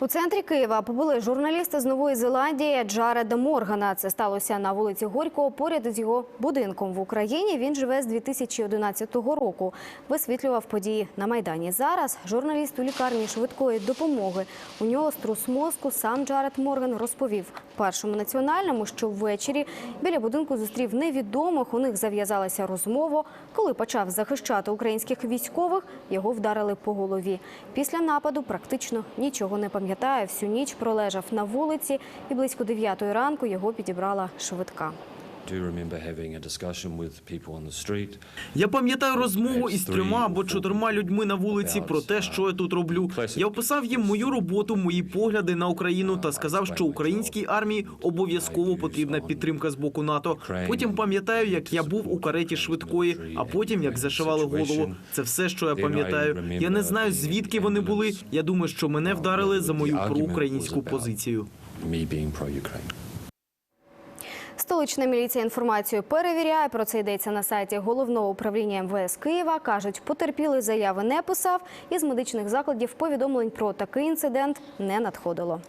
У центрі Києва побули журналісти з Нової Зеландії Джареда Моргана. Це сталося на вулиці Горького поряд із його будинком в Україні. Він живе з 2011 року. Висвітлював події на майдані. Зараз журналіст у лікарні швидкої допомоги. У нього струс мозку. Сам Джаред Морган розповів першому національному, що ввечері біля будинку зустрів невідомих. У них зав'язалася розмова. Коли почав захищати українських військових, його вдарили по голові. Після нападу практично нічого не пам'ятає. Всю ніч пролежав на вулиці, і близько 9 ранку його підібрала швидка. Я пам'ятаю розмову із трьома або чотирма людьми на вулиці про те, що я тут роблю. Я описав їм мою роботу, мої погляди на Україну та сказав, що українській армії обов'язково потрібна підтримка з боку НАТО. Потім пам'ятаю, як я був у кареті швидкої, а потім як зашивали голову. Це все, що я пам'ятаю. Я не знаю звідки вони були. Я думаю, що мене вдарили за мою проукраїнську позицію. Столична міліція інформацію перевіряє. Про це йдеться на сайті головного управління МВС Києва. кажуть, потерпілий заяви не писав. Із медичних закладів повідомлень про такий інцидент не надходило.